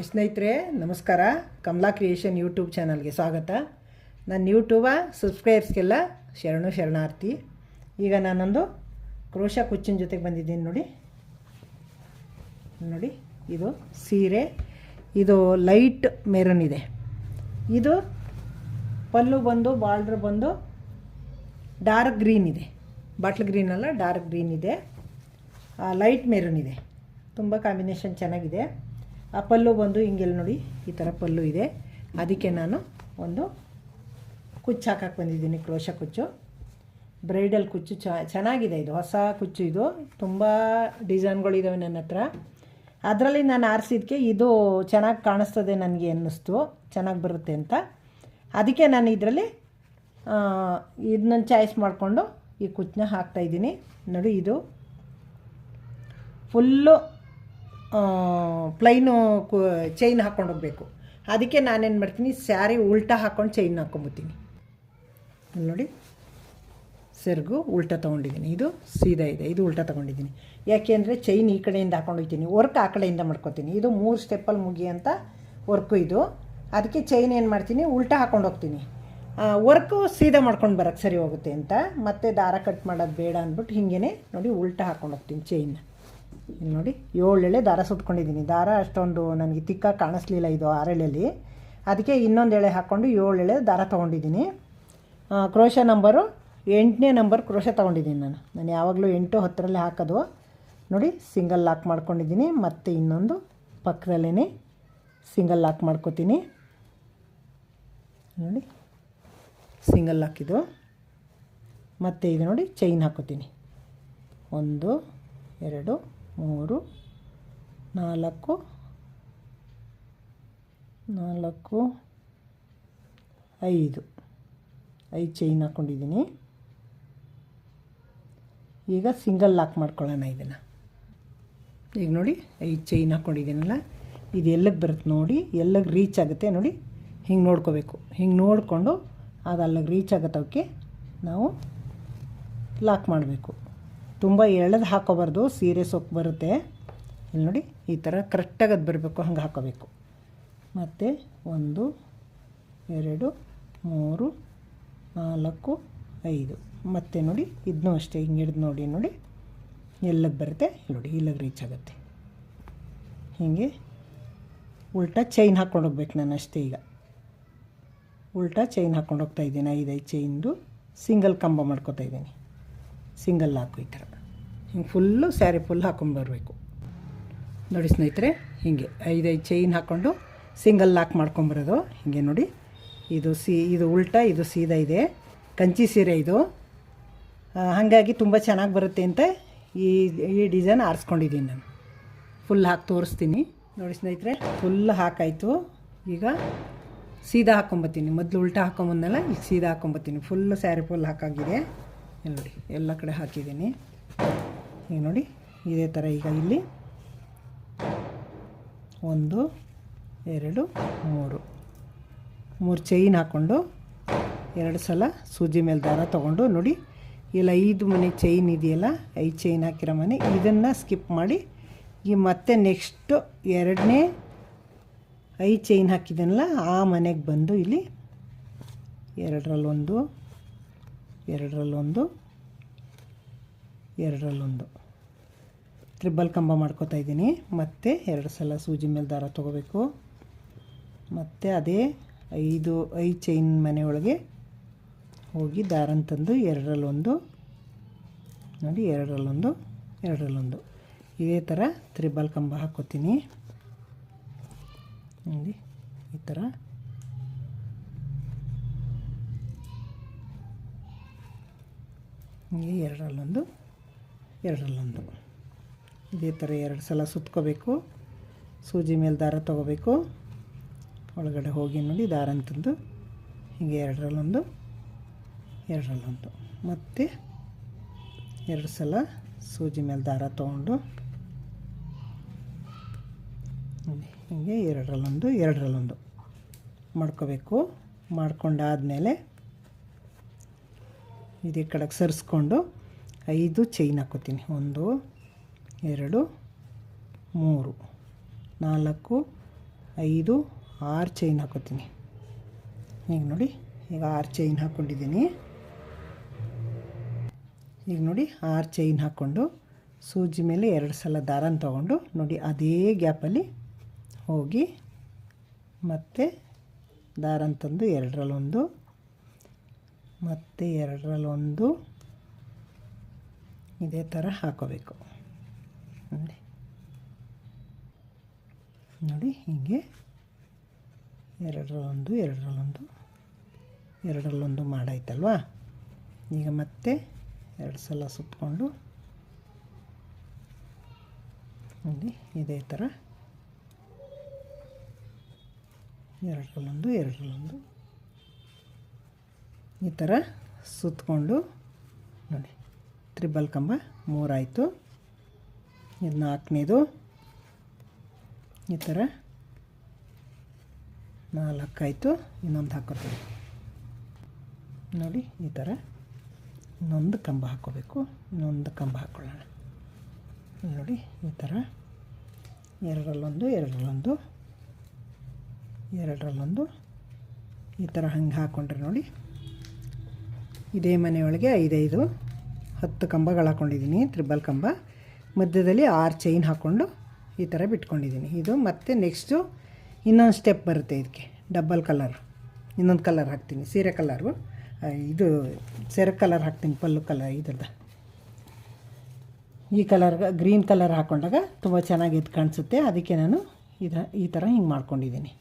ಸ್ನೇಹಿತರೆ, ನಮಸ್ಕಾರ. Kamala creation YouTube ಚಾನಲ್ಗೆ ಸ್ವಾಗತ. ನನ್ನ ಯೂಟ್ಯೂಬ ಸಬ್ಸ್ಕ್ರೈಬರ್ಸ್ಗೆಲ್ಲ ಶರಣು ಶರಣಾರ್ಥಿ. ಈಗ ನಾನೊಂದು ಕ್ರೋಶ ಕುಚ್ಚಿನ ಜೊತೆಗೆ ಬಂದಿದ್ದೀನಿ ನೋಡಿ. ನೋಡಿ, ಇದು ಸೀರೆ, ಇದು ಲೈಟ್ ಮೆರನ್ ಇದೆ. ಇದು ಪಲ್ಲು ಬಂದು, ಬಾರ್ಡ್ರ್ ಬಂದು ಡಾರ್ಕ್ ಗ್ರೀನ್ ಇದೆ. ಬಾಟ್ಲ್ ಗ್ರೀನ್ ಅಲ್ಲ ಡಾರ್ಕ್ ಗ್ರೀನ್ ಇದೆ. ಲೈಟ್ ಮೆರನ್ ಇದೆ. ತುಂಬ ಕಾಂಬಿನೇಷನ್ ಚೆನ್ನಾಗಿದೆ. ಆ ಪಲ್ಲು ಬಂದು ಹಿಂಗೆಲ್ಲ ನೋಡಿ, ಈ ಥರ ಪಲ್ಲು ಇದೆ. ಅದಕ್ಕೆ ನಾನು ಒಂದು ಕುಚ್ಚು ಹಾಕಕ್ಕೆ ಬಂದಿದ್ದೀನಿ, ಕ್ರೋಶ ಕುಚ್ಚು. ಬ್ರೈಡಲ್ ಕುಚ್ಚು ಚೆನ್ನಾಗಿದೆ ಇದು, ಹೊಸ ಕುಚ್ಚು ಇದು. ತುಂಬ ಡಿಸೈನ್ಗಳಿದ್ದಾವೆ ನನ್ನ ಹತ್ರ. ಅದರಲ್ಲಿ ನಾನು ಆರಿಸಿದ್ಕೆ ಇದು ಚೆನ್ನಾಗಿ ಕಾಣಿಸ್ತದೆ ನನಗೆ ಅನ್ನಿಸ್ತು, ಚೆನ್ನಾಗಿ ಬರುತ್ತೆ ಅಂತ. ಅದಕ್ಕೆ ನಾನು ಇದರಲ್ಲಿ ಇದನ್ನ ಚಾಯ್ಸ್ ಮಾಡಿಕೊಂಡು ಈ ಕುಚ್ಚನ್ನ ಹಾಕ್ತಾಯಿದ್ದೀನಿ ನೋಡಿ ಇದು. ಫುಲ್ಲು ಪ್ಲೈನು ಕು ಚೈನ್ ಹಾಕ್ಕೊಂಡು ಹೋಗಬೇಕು. ಅದಕ್ಕೆ ನಾನೇನು ಮಾಡ್ತೀನಿ ಸ್ಯಾರಿ ಉಲ್ಟಾ ಹಾಕ್ಕೊಂಡು ಚೈನ್ ಹಾಕ್ಕೊಂಬತ್ತೀನಿ ನೋಡಿ. ಸೆರಗು ಉಲ್ಟಾ ತೊಗೊಂಡಿದ್ದೀನಿ. ಇದು ಸೀದಾ ಇದೆ. ಇದು ಉಲ್ಟಾ ತೊಗೊಂಡಿದ್ದೀನಿ. ಯಾಕೆ ಅಂದರೆ ಚೈನ್ ಈ ಕಡೆಯಿಂದ ಹಾಕ್ಕೊಂಡೋಗ್ತೀನಿ ವರ್ಕ್ ಆ ಕಡೆಯಿಂದ ಮಾಡ್ಕೊತೀನಿ. ಇದು ಮೂರು ಸ್ಟೆಪ್ಪಲ್ಲಿ ಅಂತ ವರ್ಕು ಇದು. ಅದಕ್ಕೆ ಚೈನ್ ಏನು ಮಾಡ್ತೀನಿ? ಉಲ್ಟಾ ಹಾಕ್ಕೊಂಡು ಹೋಗ್ತೀನಿ. ವರ್ಕು ಸೀದಾ ಮಾಡ್ಕೊಂಡು ಬರೋಕ್ಕೆ ಸರಿ ಹೋಗುತ್ತೆ ಅಂತ. ಮತ್ತೆ ದಾರ ಕಟ್ ಮಾಡೋದು ಬೇಡ ಅಂದ್ಬಿಟ್ಟು ಹೀಗೇ ನೋಡಿ ಉಲ್ಟಾ ಹಾಕ್ಕೊಂಡು ಹೋಗ್ತೀನಿ ಚೈನ್ ಇಲ್ಲಿ ನೋಡಿ ಏಳು ಎಳೆ ದಾರ ಸುಟ್ಕೊಂಡಿದ್ದೀನಿ. ದಾರ ಅಷ್ಟೊಂದು ನನಗೆ ತಿಕ್ಕ ಕಾಣಿಸ್ಲಿಲ್ಲ ಇದು ಆರೆಳೆಯಲ್ಲಿ ಅದಕ್ಕೆ ಇನ್ನೊಂದು ಎಳೆ ಹಾಕ್ಕೊಂಡು ಏಳು ಎಳೆ ದಾರ ತೊಗೊಂಡಿದ್ದೀನಿ. ಕ್ರೋಶ ನಂಬರು, ಎಂಟನೇ ನಂಬರ್ ಕ್ರೋಶ ತೊಗೊಂಡಿದ್ದೀನಿ ನಾನು. ನಾನು ಯಾವಾಗಲೂ ಎಂಟು ಹತ್ತರಲ್ಲಿ ಹಾಕೋದು. ನೋಡಿ, ಸಿಂಗಲ್ ಲಾಕ್ ಮಾಡ್ಕೊಂಡಿದ್ದೀನಿ. ಮತ್ತು ಇನ್ನೊಂದು ಪಕ್ಕದಲ್ಲೇ ಸಿಂಗಲ್ ಲಾಕ್ ಮಾಡ್ಕೋತೀನಿ. ನೋಡಿ, ಸಿಂಗಲ್ ಲಾಕ್ ಇದು. ಮತ್ತು ಇದು ನೋಡಿ, ಚೈನ್ ಹಾಕೋತೀನಿ. ಒಂದು, ಎರಡು ಮೂರು, ನಾಲ್ಕು ನಾಲ್ಕು, ಐದು. ಐದು ಚೈನ್ ಹಾಕ್ಕೊಂಡಿದ್ದೀನಿ ಈಗ ಸಿಂಗಲ್ ಲಾಕ್ ಮಾಡ್ಕೊಳ್ಳೋಣ ಇದನ್ನು. ಈಗ ನೋಡಿ, ಐದು ಚೈನ್ ಹಾಕ್ಕೊಂಡಿದ್ದೀನಲ್ಲ ಇದು ಎಲ್ಲಿಗೆ ಬರುತ್ತೆ ನೋಡಿ, ಎಲ್ಲಗೆ ರೀಚ್ ಆಗುತ್ತೆ ನೋಡಿ, ಹಿಂಗೆ ನೋಡ್ಕೋಬೇಕು. ಹಿಂಗೆ ನೋಡಿಕೊಂಡು ಅದು ಅಲ್ಲಿಗೆ ರೀಚ್ ಅವಕ್ಕೆ ನಾವು ಲಾಕ್ ಮಾಡಬೇಕು. ತುಂಬ ಎಳೆದು ಹಾಕೋಬಾರ್ದು, ಸೀರೆ ಸೊಪ್ಪು ಬರುತ್ತೆ. ಇಲ್ಲಿ ನೋಡಿ, ಈ ಥರ ಕರೆಕ್ಟಾಗಿ ಅದು ಬರಬೇಕು, ಹಂಗೆ ಹಾಕೋಬೇಕು. ಮತ್ತು ಒಂದು, ಎರಡು, ಮೂರು, ನಾಲ್ಕು, ಐದು. ಮತ್ತೆ ನೋಡಿ ಇದನ್ನೂ ಅಷ್ಟೇ, ಹಿಂಗೆ ಹಿಡಿದು ನೋಡಿ ನೋಡಿ. ಎಲ್ಲಗೆ ಬರುತ್ತೆ ನೋಡಿ, ಇಲ್ಲಗೆ ರೀಚ್ ಆಗುತ್ತೆ. ಹೀಗೆ ಉಲ್ಟಾ ಚೈನ್ ಹಾಕ್ಕೊಂಡು ಹೋಗ್ಬೇಕು ನಾನು ಅಷ್ಟೇ ಈಗ. ಉಲ್ಟಾ ಚೈನ್ ಹಾಕ್ಕೊಂಡು ಹೋಗ್ತಾ ಇದ್ದೀನಿ ಐದೈದು ಚೈನ್ದು ಸಿಂಗಲ್ ಕಂಬ ಮಾಡ್ಕೊತಾ ಇದ್ದೀನಿ. ಸಿಂಗಲ್ ಹಾಕು ಈ ಥರ ಹಿಂಗೆ ಫುಲ್ಲು ಸ್ಯಾರಿ ಫುಲ್ ಹಾಕ್ಕೊಂಬರ್ಬೇಕು ನೋಡಿ ಸ್ನೇಹಿತರೆ, ಹೀಗೆ ಐದೈದು ಚೈನ್ ಹಾಕ್ಕೊಂಡು ಸಿಂಗಲ್ ಲಾಕ್ ಮಾಡ್ಕೊಂಬರೋದು ಹೀಗೆ ನೋಡಿ, ಇದು ಸಿ, ಇದು ಉಲ್ಟಾ, ಇದು ಸೀದಾ ಇದೆ. ಕಂಚಿ ಸೀರೆ ಇದು. ಹಾಗಾಗಿ ತುಂಬ ಚೆನ್ನಾಗಿ ಬರುತ್ತೆ ಅಂತ ಈ ಈ ಡಿಸೈನ್ ಆರಿಸ್ಕೊಂಡಿದ್ದೀನಿ ನಾನು. ಫುಲ್ ಹಾಕಿ ತೋರಿಸ್ತೀನಿ. ನೋಡಿ ಸ್ನೇಹಿತರೆ, ಫುಲ್ ಹಾಕಾಯಿತು. ಈಗ ಸೀದಾ ಹಾಕ್ಕೊಂಬತ್ತೀನಿ ಮೊದಲು ಉಲ್ಟಾ ಹಾಕೊಂಬಂದಲ್ಲ ಈಗ ಸೀದಾ ಹಾಕೊಂಬತ್ತೀನಿ ಫುಲ್ ಸ್ಯಾರಿ ಫುಲ್ ಹಾಕಾಗಿದೆ. ನೋಡಿ, ಎಲ್ಲ ಕಡೆ ಹಾಕಿದ್ದೀನಿ. ಈಗ ನೋಡಿ, ಇದೇ ಥರ ಈಗ ಇಲ್ಲಿ. ಒಂದು, ಎರಡು, ಮೂರು. ಮೂರು ಚೈನ್ ಹಾಕ್ಕೊಂಡು ಎರಡು ಸಲ ಸೂಜಿ ಮೇಲೆ ದಾರ ತೊಗೊಂಡು ನೋಡಿ, ಇಲ್ಲ ಐದು ಮನೆ ಚೈನ್ ಇದೆಯಲ್ಲ, ಐದು ಚೈನ್ ಹಾಕಿರೋ ಮನೆ. ಇದನ್ನು ಸ್ಕಿಪ್ ಮಾಡಿ, ಈ ಮತ್ತೆ ನೆಕ್ಸ್ಟು ಎರಡನೇ ಐದು ಚೈನ್ ಹಾಕಿದ್ದೀನಲ್ಲ ಆ ಮನೆಗೆ ಬಂದು ಇಲ್ಲಿ ಎರಡರಲ್ಲೊಂದು ಎರಡರಲ್ಲೊಂದು ಎರಡರಲ್ಲೊಂದು. ತ್ರಿಬಲ್ ಕಂಬ ಮಾಡ್ಕೋತಾ ಇದ್ದೀನಿ. ಮತ್ತು ಎರಡು ಸಲ ಸೂಜಿ ಮೇಲೆ ದಾರ ತೊಗೋಬೇಕು. ಮತ್ತು ಅದೇ ಐದು ಐದು ಚೈನ್ ಮನೆಯೊಳಗೆ ಹೋಗಿ ದಾರನ ತಂದು ಎರಡರಲ್ಲೊಂದು. ನೋಡಿ, ಎರಡರಲ್ಲೊಂದು ಎರಡರಲ್ಲೊಂದು. ಇದೇ ಥರ ತ್ರಿಬಲ್ ಕಂಬ ಹಾಕ್ಕೋತೀನಿ. ನೋಡಿ, ಈ ಥರ ಹೀಗೆ ಎರಡರಲ್ಲೊಂದು. ಎರಡರಲ್ಲೊಂದು. ಇದೇ ಥರ ಎರಡು ಸಲ ಸುತ್ಕೋಬೇಕು. ಸೂಜಿ ಮೇಲೆ ದಾರ ತೊಗೋಬೇಕು. ಒಳಗಡೆ ಹೋಗಿ ನೋಡಿ ದಾರ ಅಂತಂದು. ಹೀಗೆ ಎರಡರಲ್ಲೊಂದು ಎರಡರಲ್ಲೊಂದು. ಮತ್ತು ಎರಡು ಸಲ ಸೂಜಿ ಮೇಲೆ ದಾರ ತೊಗೊಂಡು. ಹೀಗೆ ಎರಡರಲ್ಲೊಂದು ಎರಡರಲ್ಲೊಂದು. ಮಾಡ್ಕೋಬೇಕು. ಮಾಡ್ಕೊಂಡಾದಮೇಲೆ ಇದೇ ಕಡೆಗೆ ಸರಿಸ್ಕೊಂಡು ಐದು ಚೈನ್ ಹಾಕೋತೀನಿ ಒಂದು, ಎರಡು, ಮೂರು, ನಾಲ್ಕು, ಐದು, ಆರು ಚೈನ್ ಹಾಕೋತೀನಿ ಈಗ ನೋಡಿ, ಈಗ ಆರು ಚೈನ್ ಹಾಕ್ಕೊಂಡಿದ್ದೀನಿ. ಈಗ ನೋಡಿ, ಆರು ಚೈನ್ ಹಾಕ್ಕೊಂಡು ಸೂಜಿ ಮೇಲೆ ಎರಡು ಸಲ ದಾರನ ತಗೊಂಡು ನೋಡಿ, ಅದೇ ಗ್ಯಾಪಲ್ಲಿ ಹೋಗಿ ಮತ್ತೆ ದಾರನ ತಂದು ಎರಡರಲ್ಲೊಂದು, ಮತ್ತು ಎರಡರಲ್ಲೊಂದು ಇದೇ ಥರ ಹಾಕೋಬೇಕು. ನೋಡಿ. ನೋಡಿ, ಹೀಗೆ. ಎರಡರಲ್ಲೊಂದು ಎರಡರಲ್ಲೊಂದು. ಎರಡರಲ್ಲೊಂದು ಮಾಡಾಯ್ತಲ್ವಾ? ಈಗ ಮತ್ತೆ ಎರಡು ಸಲ ಸುತ್ತಕೊಂಡು ನೋಡಿ, ಇದೇ ಥರ ಎರಡರಲ್ಲೊಂದು ಎರಡರಲ್ಲೊಂದು. ಈ ಥರ ಸುತ್ತಕೊಂಡು ನೋಡಿ. ತ್ರಿಬಲ್ ಕಂಬ, ಮೂರಾಯಿತು. ಇದು ನಾಲ್ಕನೇದು. ಈ ಥರ ನಾಲ್ಕಾಯಿತು. ಇನ್ನೊಂದು ಹಾಕೋತೀವಿ. ನೋಡಿ, ಈ ಥರ ಇನ್ನೊಂದು ಕಂಬ ಹಾಕ್ಕೋಬೇಕು ಇನ್ನೊಂದು ಕಂಬ ಹಾಕ್ಕೊಳ್ಳೋಣ ನೋಡಿ, ಈ ಥರ ಎರಡರಲ್ಲೊಂದು ಎರಡರಲ್ಲೊಂದು. ಎರಡರಲ್ಲೊಂದು. ಈ ಥರ ಹಂಗೆ ಹಾಕ್ಕೊಂಡ್ರೆ ನೋಡಿ. ಇದೇ ಮನೆಯೊಳಗೆ ಐದೈದು. ಹತ್ತು ಕಂಬಗಳು ಹಾಕ್ಕೊಂಡಿದ್ದೀನಿ ತ್ರಿಬಲ್ ಕಂಬ. ಮಧ್ಯದಲ್ಲಿ ಆರು ಚೈನ್ ಹಾಕ್ಕೊಂಡು ಈ ಥರ ಬಿಟ್ಕೊಂಡಿದ್ದೀನಿ. ಇದು ಮತ್ತು ನೆಕ್ಸ್ಟು ಇನ್ನೊಂದು ಸ್ಟೆಪ್ ಬರುತ್ತೆ ಇದಕ್ಕೆ. ಡಬ್ಬಲ್ ಕಲರ್ ಇನ್ನೊಂದು ಕಲರ್ ಹಾಕ್ತೀನಿ. ಸೀರೆ ಕಲರು ಇದು ಸೆರೆ ಕಲರ್ ಹಾಕ್ತೀನಿ, ಪಲ್ಲು ಕಲರ್ ಇದ್ರದ್ದು. ಈ ಕಲರ್ ಗ್ರೀನ್ ಕಲರ್ ಹಾಕ್ಕೊಂಡಾಗ ತುಂಬ ಚೆನ್ನಾಗಿ ಇದು ಕಾಣಿಸುತ್ತೆ. ಅದಕ್ಕೆ ನಾನು ಇದ ಈ ಥರ ಹಿಂಗೆ ಮಾಡ್ಕೊಂಡಿದ್ದೀನಿ.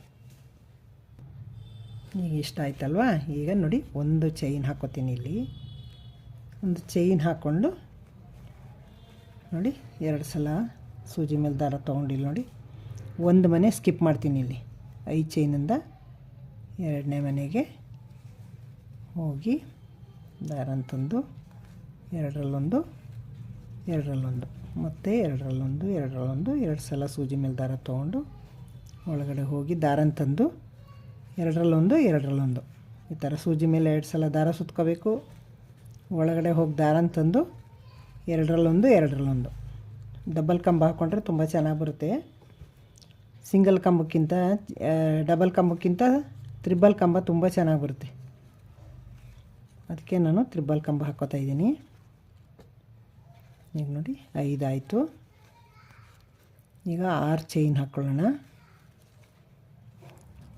ಈಗ ಇಷ್ಟ ಆಯ್ತಲ್ವಾ ಈಗ ನೋಡಿ, ಒಂದು ಚೈನ್ ಹಾಕೋತೀನಿ ಇಲ್ಲಿ. ಒಂದು ಚೈನ್ ಹಾಕ್ಕೊಂಡು ನೋಡಿ ಎರಡು ಸಲ ಸೂಜಿ ಮೇಲೆ ದಾರ ತೊಗೊಂಡಿಲ್ಲ ನೋಡಿ. ಒಂದು ಮನೆ ಸ್ಕಿಪ್ ಮಾಡ್ತೀನಿ ಇಲ್ಲಿ. ಐದು ಚೈನಿಂದ ಎರಡನೇ ಮನೆಗೆ ಹೋಗಿ ದಾರ ತಂದು ಎರಡರಲ್ಲೊಂದು ಎರಡರಲ್ಲೊಂದು. ಮತ್ತು ಎರಡರಲ್ಲೊಂದು ಎರಡರಲ್ಲೊಂದು, ಎರಡು ಸಲ ಸೂಜಿ ಮೇಲೆ ದಾರ ತೊಗೊಂಡು ಒಳಗಡೆ ಹೋಗಿ ದಾರ ತಂದು ಎರಡರಲ್ಲೊಂದು ಎರಡರಲ್ಲೊಂದು. ಈ ಥರ ಸೂಜಿ ಮೇಲೆ ಎರಡು ಸಲ ದಾರ ಸುತ್ಕೋಬೇಕು. ಒಳಗಡೆ ಹೋಗಿ ದಾರನ ತಂದು ಎರಡರಲ್ಲೊಂದು ಎರಡರಲ್ಲೊಂದು. ಡಬಲ್ ಕಂಬ ಹಾಕ್ಕೊಂಡ್ರೆ ತುಂಬ ಚೆನ್ನಾಗಿ ಬರುತ್ತೆ. ಸಿಂಗಲ್ ಕಂಬಕ್ಕಿಂತ ಡಬಲ್ ಕಂಬಕ್ಕಿಂತ ತ್ರಿಬಲ್ ಕಂಬ ತುಂಬ ಚೆನ್ನಾಗಿ ಬರುತ್ತೆ. ಅದಕ್ಕೆ ನಾನು ತ್ರಿಬಲ್ ಕಂಬ ಹಾಕೋತಾ ಇದ್ದೀನಿ. ಈಗ ನೋಡಿ, ಐದಾಯಿತು. ಈಗ ಆರು ಚೈನ್ ಹಾಕ್ಕೊಳ್ಳೋಣ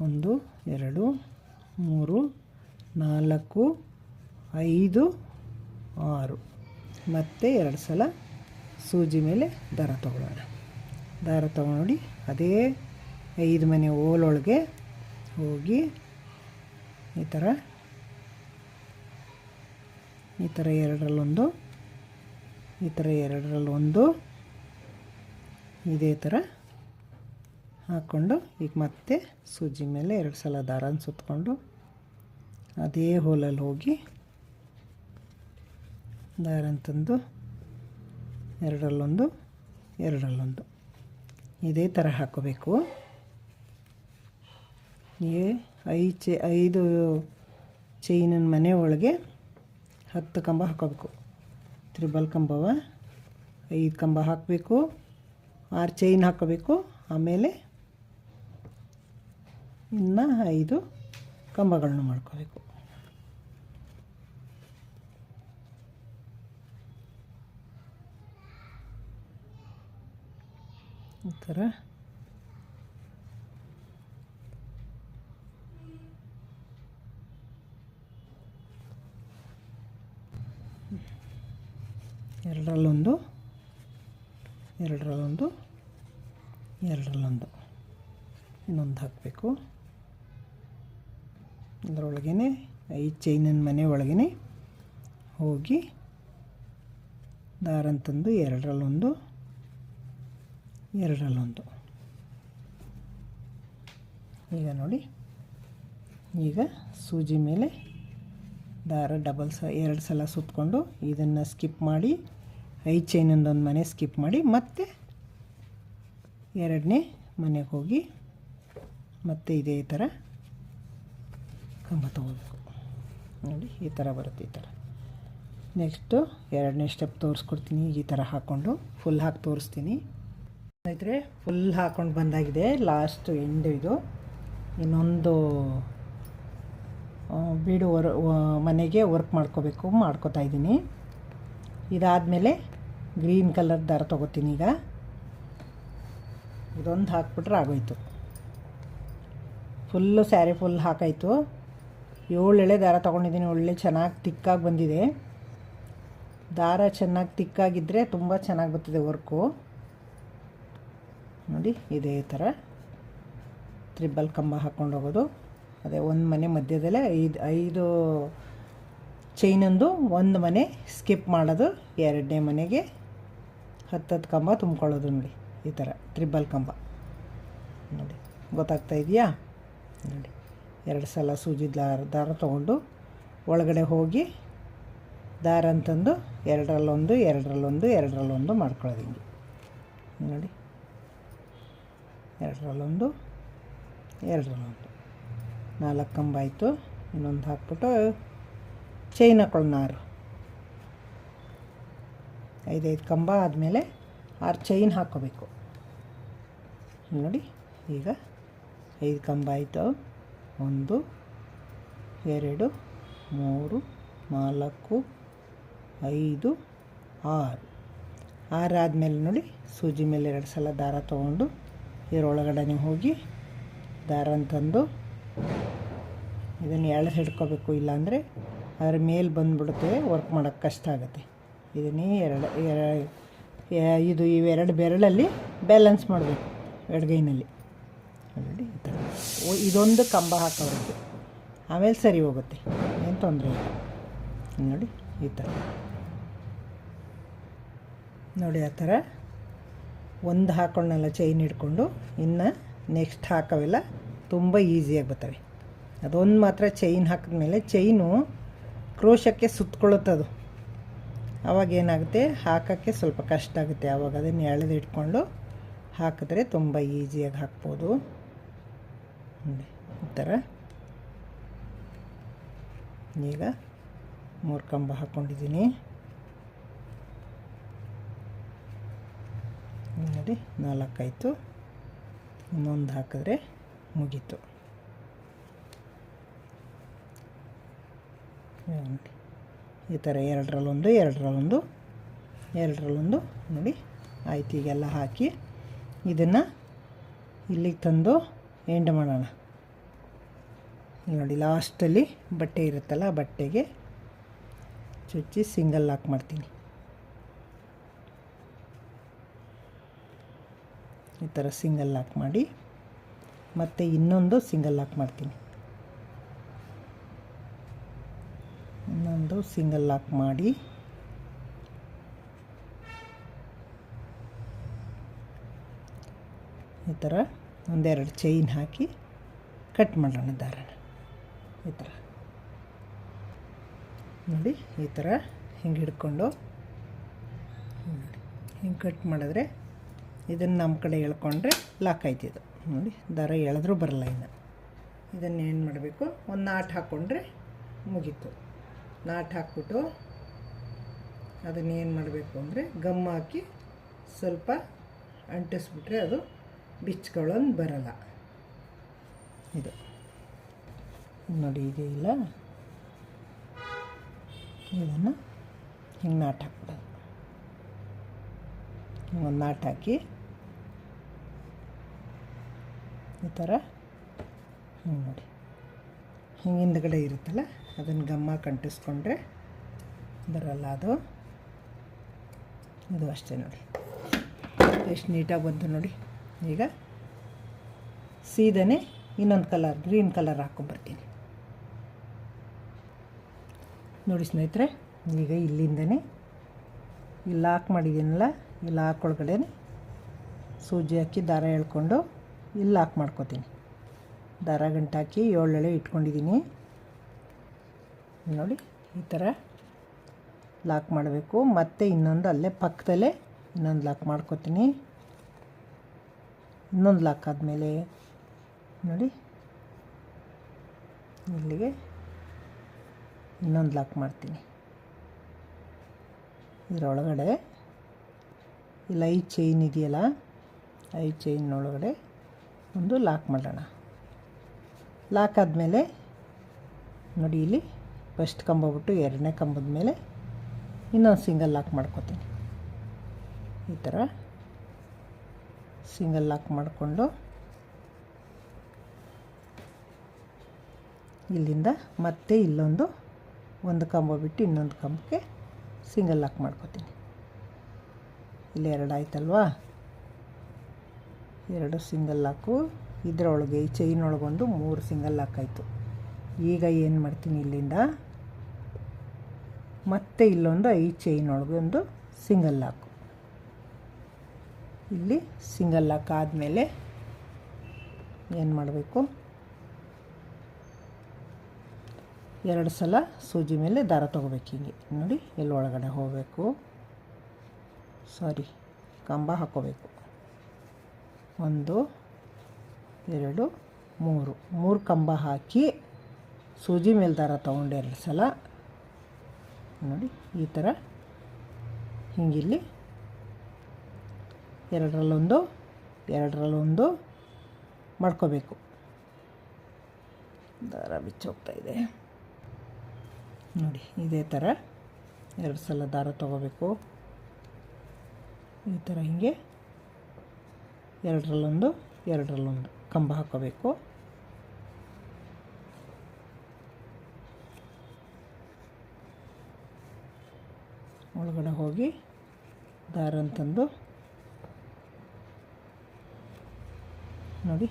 ಒಂದು, ಎರಡು, ಮೂರು, ನಾಲ್ಕು, ಐದು ಆರು. ಮತ್ತು ಎರಡು ಸಲ ಸೂಜಿ ಮೇಲೆ ದಾರ ತಗೊಳ್ಳೋಣ. ದಾರ ತಗೊಂಡು ಅದೇ ಐದು ಮನೆ ಓಲೊಳಗೆ ಹೋಗಿ ಈ ಥರ ಈ ಥರ ಎರಡರಲ್ಲೊಂದು, ಈ ಥರ ಎರಡರಲ್ಲೊಂದು, ಇದೇ ಥರ ಹಾಕ್ಕೊಂಡು ಈಗ ಮತ್ತೆ ಸೂಜಿ ಮೇಲೆ ಎರಡು ಸಲ ದಾರನ ಸುತ್ತಕೊಂಡು ಅದೇ ಹೋಲಲ್ಲಿ ಹೋಗಿ ದಾರನ ತಂದು ಎರಡರಲ್ಲೊಂದು ಎರಡರಲ್ಲೊಂದು ಇದೇ ಥರ ಹಾಕೋಬೇಕು. ಏ ಐ, ಚೆ, ಐದು ಚೈನಿನ ಮನೆ ಒಳಗೆ ಹತ್ತು ಕಂಬ ಹಾಕೋಬೇಕು. ತ್ರಿಬಲ್ ಕಂಬವ, ಐದು ಕಂಬ ಹಾಕಬೇಕು. ಆರು ಚೈನ್ ಹಾಕೋಬೇಕು. ಆಮೇಲೆ ಇನ್ನು ಐದು ಕಂಬಗಳನ್ನ ಮಾಡ್ಕೋಬೇಕು. ಈ ಥರ ಎರಡರಲ್ಲೊಂದು ಎರಡರಲ್ಲೊಂದು ಎರಡರಲ್ಲೊಂದು. ಇನ್ನೊಂದು ಹಾಕಬೇಕು. ಅದರೊಳಗೇ ಐದು ಚೈನಿನ ಮನೆ ಒಳಗೇ ಹೋಗಿ ದಾರನ ತಂದು ಎರಡರಲ್ಲೊಂದು ಎರಡರಲ್ಲೊಂದು. ಈಗ ನೋಡಿ. ಈಗ ಸೂಜಿ ಮೇಲೆ ದಾರ ಡಬಲ್ ಸ, ಎರಡು ಸಲ ಸುತ್ತಕೊಂಡು ಇದನ್ನು ಸ್ಕಿಪ್ ಮಾಡಿ, ಐ ಚೈನಿಂದ ಒಂದು ಮನೆ ಸ್ಕಿಪ್ ಮಾಡಿ, ಮತ್ತೆ ಎರಡನೇ ಮನೆಗೆ ಹೋಗಿ ಮತ್ತೆ ಇದೇ ಥರ ಕಂಬ ತೊಗೋಬೇಕು. ನೋಡಿ, ಈ ಥರ ಬರುತ್ತೆ ಈ ಥರ ನೆಕ್ಸ್ಟು ಎರಡನೇ ಸ್ಟೆಪ್ ತೋರಿಸ್ಕೊಡ್ತೀನಿ. ಈ ಥರ ಹಾಕ್ಕೊಂಡು ಫುಲ್ ಹಾಕಿ ತೋರಿಸ್ತೀನಿ. ಸ್ನೇಹಿತರೆ ಫುಲ್ ಹಾಕೊಂಡು ಬಂದಾಗಿದೆ. ಲಾಸ್ಟ್ ಎಂಡ್ ಇದು. ಇನ್ನೊಂದು ಬೀಡು ವರ್ ಮನೆಗೆ ವರ್ಕ್ ಮಾಡ್ಕೋಬೇಕು, ಮಾಡ್ಕೋತಾ ಇದ್ದೀನಿ. ಇದಾದಮೇಲೆ ಗ್ರೀನ್ ಕಲರ್ ದಾರ ತೊಗೋತೀನಿ ಈಗ. ಇದೊಂದು ಹಾಕ್ಬಿಟ್ರೆ ಆಗೋಯ್ತು. ಫುಲ್ಲು ಸ್ಯಾರಿ ಫುಲ್ ಹಾಕಾಯಿತು. ಏಳು ಎಳೆ ದಾರ ತೊಗೊಂಡಿದ್ದೀನಿ. ಒಳ್ಳೆ ಚೆನ್ನಾಗಿ ತಿಕ್ಕಾಗಿ ಬಂದಿದೆ. ದಾರ ಚೆನ್ನಾಗಿ ತಿಕ್ಕಾಗಿದ್ದರೆ ತುಂಬ ಚೆನ್ನಾಗಿ ಬರ್ತದೆ ವರ್ಕು ನೋಡಿ, ಇದೇ ಥರ ತ್ರಿಬಲ್ ಕಂಬ ಹಾಕ್ಕೊಂಡು ಹೋಗೋದು. ಅದೇ ಒಂದು ಮನೆ ಮಧ್ಯದಲ್ಲೇ ಐದು ಐದು ಚೈನೊಂದು ಒಂದು ಮನೆ ಸ್ಕಿಪ್ ಮಾಡೋದು, ಎರಡನೇ ಮನೆಗೆ ಹತ್ತತ್ತು ಕಂಬ ತುಂಬ್ಕೊಳ್ಳೋದು ನೋಡಿ, ಈ ಥರ ತ್ರಿಬಲ್ ಕಂಬ. ನೋಡಿ, ಗೊತ್ತಾಗ್ತಾ ಇದೆಯಾ? ನೋಡಿ, ಎರಡು ಸಲ ಸೂಜಿ ದಾರ ದಾರ ತೊಗೊಂಡು ಒಳಗಡೆ ಹೋಗಿ ದಾರ ಅಂತಂದು ಎರಡರಲ್ಲೊಂದು ಎರಡರಲ್ಲೊಂದು ಎರಡರಲ್ಲೊಂದು ಮಾಡ್ಕೊಳ್ಳೋದು ಹಿಂಗೆ. ನೋಡಿ ಎರಡರಲ್ಲೊಂದು ಎರಡರಲ್ಲೊಂದು. ನಾಲ್ಕು ಕಂಬ ಆಯಿತು ಇನ್ನೊಂದು ಹಾಕ್ಬಿಟ್ಟು ಚೈನ್ ಹಾಕೊಳ್ಳೋ ನಾರು ಐದೈದು ಕಂಬ ಆದಮೇಲೆ ಆರು ಚೈನ್ ಹಾಕ್ಕೋಬೇಕು. ನೋಡಿ, ಈಗ ಐದು ಕಂಬ ಆಯಿತು ಒಂದು, ಎರಡು, ಮೂರು, ನಾಲ್ಕು, ಐದು, ಆರು. ಆರು ಆದಮೇಲೆ ನೋಡಿ, ಸೂಜಿ ಮೇಲೆ ಎರಡು ಸಲ ದಾರ ತೊಗೊಂಡು ಇದರೊಳಗಡೆ ಹೋಗಿ ದಾರ ತಂದು ಇದನ್ನು ಎಳೆದು ಹಿಡ್ಕೋಬೇಕು, ಇಲ್ಲಾಂದರೆ ಅದ್ರ ಮೇಲೆ ಬಂದುಬಿಡುತ್ತೆ ವರ್ಕ್ ಮಾಡೋಕ್ಕೆ ಕಷ್ಟ ಆಗುತ್ತೆ. ಇದನ್ನೇ ಎರಡು ಇದು ಇವೆರಡು ಬೆರಳಲ್ಲಿ ಬ್ಯಾಲೆನ್ಸ್ ಮಾಡಬೇಕು, ಎಡಗೈನಲ್ಲಿ. ನೋಡಿ ಈ ಥರ ಇದೊಂದು ಕಂಬ ಹಾಕೋಬೇಕು ಆಮೇಲೆ ಸರಿ ಹೋಗುತ್ತೆ, ಏನು ತೊಂದರೆ ಇಲ್ಲ. ನೋಡಿ, ಈ ಥರ ನೋಡಿ ಆ ಥರ ಒಂದು ಹಾಕೊಂಡಲ್ಲ ಚೈನ್ ಹಿಡ್ಕೊಂಡು ಇನ್ನು ನೆಕ್ಸ್ಟ್ ಹಾಕೋವೆಲ್ಲ ತುಂಬ ಈಸಿಯಾಗಿ ಬರ್ತವೆ. ಅದೊಂದು ಮಾತ್ರ ಚೈನ್ ಹಾಕಿದ್ಮೇಲೆ ಚೈನು ಕ್ರೋಶಕ್ಕೆ ಸುತ್ತಕೊಳ್ಳುತ್ತದು ಆವಾಗ ಏನಾಗುತ್ತೆ? ಹಾಕೋಕ್ಕೆ ಸ್ವಲ್ಪ ಕಷ್ಟ ಆಗುತ್ತೆ. ಆವಾಗ ಅದನ್ನು ಎಳೆದು ಇಟ್ಕೊಂಡು ಹಾಕಿದ್ರೆ ತುಂಬ ಈಸಿಯಾಗಿ ಹಾಕ್ಬೋದು. ಈ ಥರ ಈಗ ಮೂರು ಕಂಬ ಹಾಕ್ಕೊಂಡಿದ್ದೀನಿ ನೋಡಿ ನಾಲ್ಕಾಯಿತು. ಇನ್ನೊಂದು ಹಾಕಿದ್ರೆ ಮುಗೀತು. ಈ ಥರ ಎರಡರಲ್ಲೊಂದು ಎರಡರಲ್ಲೊಂದು ಎರಡರಲ್ಲೊಂದು ನೋಡಿ ಆಯ್ತು. ಈಗೆಲ್ಲ ಹಾಕಿ ಇದನ್ನು ಇಲ್ಲಿಗೆ ತಂದು ಎಂಡ್ ಮಾಡೋಣ. ನೋಡಿ ಲಾಸ್ಟಲ್ಲಿ ಬಟ್ಟೆ ಇರುತ್ತಲ್ಲ ಬಟ್ಟೆಗೆ ಚುಚ್ಚಿ ಸಿಂಗಲ್ ಲಾಕ್ ಮಾಡ್ತೀನಿ. ಈ ಥರ ಸಿಂಗಲ್ ಲಾಕ್ ಮಾಡಿ, ಮತ್ತು ಇನ್ನೊಂದು ಸಿಂಗಲ್ ಲಾಕ್ ಮಾಡ್ತೀನಿ. ಇನ್ನೊಂದು ಸಿಂಗಲ್ ಲಾಕ್ ಮಾಡಿ, ಈ ಥರ ಒಂದೆರಡು ಚೈನ್ ಹಾಕಿ ಕಟ್ ಮಾಡೋಣ ದಾರನ ಈ ಥರ. ನೋಡಿ, ಈ ಥರ ಹಿಂಗೆ ಹಿಡ್ಕೊಂಡು, ಹಿಂಗೆ ಕಟ್ ಮಾಡಿದ್ರೆ ಇದನ್ನು ನಮ್ಮ ಕಡೆ ಎಳ್ಕೊಂಡ್ರೆ ಲಾಕ್ ಆಯ್ತಿದ್ದು ನೋಡಿ, ದರ ಎಳೆದ್ರೂ ಬರಲ್ಲ ಇನ್ನು. ಇದನ್ನು ಏನು ಮಾಡಬೇಕು? ಒಂದು ನಾಟ್ ಹಾಕ್ಕೊಂಡ್ರೆ ಮುಗೀತು. ನಾಟ್ ಹಾಕ್ಬಿಟ್ಟು ಅದನ್ನೇನು ಮಾಡಬೇಕು ಅಂದರೆ ಗಮ್ ಹಾಕಿ ಸ್ವಲ್ಪ ಅಂಟಿಸ್ಬಿಟ್ರೆ ಅದು ಬಿಚ್ಕೊಳ್ಳೋದು ಬರಲ್ಲ. ಇದು. ನೋಡಿ, ಇದೇ ಇಲ್ಲ. ಇದನ್ನು ಹಿಂಗೆ ನಾಟ್ ಹಾಕ್ಬಿಡೋದು. ಒಂದು ನಾಟ್ ಹಾಕಿ ಈ ಥರ ಹಿಂಗೆ ನೋಡಿ. ಹಿಂಗೆ ಇರುತ್ತಲ್ಲ ಅದನ್ನು ಗಮ್ಮ ಕಂಟಿಸ್ಕೊಂಡ್ರೆ ಬರಲ್ಲ ಅದು. ಇದು ಅಷ್ಟೇ ನೋಡಿ. ಎಷ್ಟು ನೀಟಾಗಿ ಬಂತು ನೋಡಿ. ಈಗ ಸೀದನೆ ಇನ್ನೊಂದು ಕಲರ್, ಗ್ರೀನ್ ಕಲರ್ ಹಾಕ್ಕೊಂಬರ್ತೀನಿ ನೋಡಿ ಸ್ನೇಹಿತರೆ, ಈಗ ಇಲ್ಲಿಂದನೇ ಇಲ್ಲಿ ಲಾಕ್ ಮಾಡಿದ್ದೀನಲ್ಲ ಇಲ್ಲಿ ಲಾಕ್ ಒಳಗಡೆ ಸೂಜಿ ಹಾಕಿ ದಾರ ಎಳ್ಕೊಂಡು ಇಲ್ಲಿ ಲಾಕ್ ಮಾಡ್ಕೋತೀನಿ. ದಾರ ಗಂಟು ಹಾಕಿ ಏಳೆಳೆ ಇಟ್ಕೊಂಡಿದ್ದೀನಿ. ನೋಡಿ, ಈ ಥರ ಲಾಕ್ ಮಾಡಬೇಕು. ಮತ್ತು ಇನ್ನೊಂದು ಅಲ್ಲೇ ಪಕ್ಕದಲ್ಲೇ ಇನ್ನೊಂದು ಲಾಕ್ ಮಾಡ್ಕೋತೀನಿ. ಇನ್ನೊಂದು ಲಾಕ್ ಆದಮೇಲೆ ನೋಡಿ, ಇಲ್ಲಿಗೆ ಇನ್ನೊಂದು ಲಾಕ್ ಮಾಡ್ತೀನಿ. ಇದರೊಳಗಡೆ, ಇಲ್ಲ, ಈ ಚೈನ್ ಇದೆಯಲ್ಲ ಐ ಚೈನ್ ಒಳಗಡೆ ಒಂದು ಲಾಕ್ ಮಾಡೋಣ. ಲಾಕ್ ಆದಮೇಲೆ ನೋಡಿ ಇಲ್ಲಿ ಫಸ್ಟ್ ಕಂಬ ಬಿಟ್ಟು ಎರಡನೇ ಕಂಬದ ಮೇಲೆ ಇನ್ನೊಂದು ಸಿಂಗಲ್ ಲಾಕ್ ಮಾಡ್ಕೋತೀನಿ. ಈ ಥರ ಸಿಂಗಲ್ ಲಾಕ್ ಮಾಡಿಕೊಂಡು ಇಲ್ಲಿಂದ ಮತ್ತೆ ಇಲ್ಲೊಂದು ಒಂದು ಕಂಬ ಬಿಟ್ಟು ಇನ್ನೊಂದು ಕಂಬಕ್ಕೆ ಸಿಂಗಲ್ ಲಾಕ್ ಮಾಡ್ಕೋತೀನಿ. ಇಲ್ಲಿ ಎರಡು ಆಯ್ತಲ್ವಾ? ಎರಡು ಸಿಂಗಲ್ ಲಾಕು, ಇದರೊಳಗೆ ಈ ಚೈನ್ ಒಳಗೊಂದು ಮೂರು ಸಿಂಗಲ್ ಲಾಕ್ ಆಯಿತು ಈಗ ಏನು ಮಾಡ್ತೀನಿ ಇಲ್ಲಿಂದ? ಮತ್ತೆ ಇಲ್ಲೊಂದು ಐದು ಚೈನ್ ಒಳಗೆ ಒಂದು ಸಿಂಗಲ್ ಲಾಕು. ಇಲ್ಲಿ ಸಿಂಗಲ್ ಲಾಕ್ ಆದಮೇಲೆ ಏನು ಮಾಡಬೇಕು? ಎರಡು ಸಲ ಸೂಜಿ ಮೇಲೆ ದಾರ ತೊಗೋಬೇಕು ಹಿಂಗೆ. ನೋಡಿ ಎಲ್ಲಿ ಒಳಗಡೆ ಹೋಗಬೇಕು. ಸಾರಿ ಕಂಬ ಹಾಕೋಬೇಕು. ಒಂದು, ಎರಡು, ಮೂರು. ಮೂರು ಕಂಬ ಹಾಕಿ ಸೂಜಿ ಮೇಲೆ ದಾರ ತೊಗೊಂಡು ಎರಡು ಸಲ. ನೋಡಿ, ಈ ಥರ ಹಿಂಗಿಲ್ಲಿ. ಎರಡರಲ್ಲೊಂದು ಎರಡರಲ್ಲೊಂದು ಮಾಡ್ಕೋಬೇಕು. ದಾರ ಬಿಚ್ಚೋಗ್ತಾ ಇದೆ. ನೋಡಿ, ಇದೇ ಥರ ಎರಡು ಸಲ ದಾರ ತೊಗೋಬೇಕು. ಈ ಥರ ಹಿಂಗೆ. ಎರಡರಲ್ಲೊಂದು ಎರಡರಲ್ಲೊಂದು. ಕಂಬ ಹಾಕೋಬೇಕು. ಒಳಗಡೆ ಹೋಗಿ ದಾರ ತಂದು ನೋಡಿ,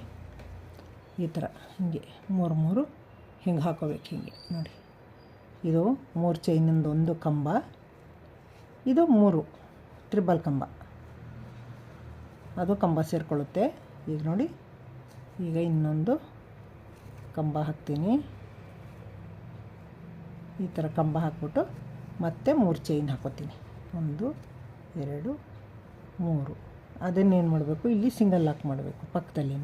ಈ ಥರ ಹಿಂಗೆ ಮೂರು ಮೂರು ಹಿಂಗೆ ಹಾಕೋಬೇಕು ಹಿಂಗೆ ನೋಡಿ. ಇದು ಮೂರು ಚೈನಿಂದ ಒಂದು ಕಂಬ, ಇದು ಮೂರು ಟ್ರಿಬಲ್ ಕಂಬ. ಅದು ಕಂಬ ಸೇರಿಕೊಳ್ಳುತ್ತೆ. ಈಗ ನೋಡಿ, ಈಗ ಇನ್ನೊಂದು ಕಂಬ ಹಾಕ್ತೀನಿ. ಈ ಥರ ಕಂಬ ಹಾಕ್ಬಿಟ್ಟು ಮತ್ತೆ ಮೂರು ಚೈನ್ ಹಾಕೋತೀನಿ. ಒಂದು, ಎರಡು, ಮೂರು. ಅದನ್ನೇನು ಮಾಡಬೇಕು? ಇಲ್ಲಿ ಸಿಂಗಲ್ ಲಾಕ್ ಮಾಡಬೇಕು ಪಕ್ಕದಲ್ಲಿ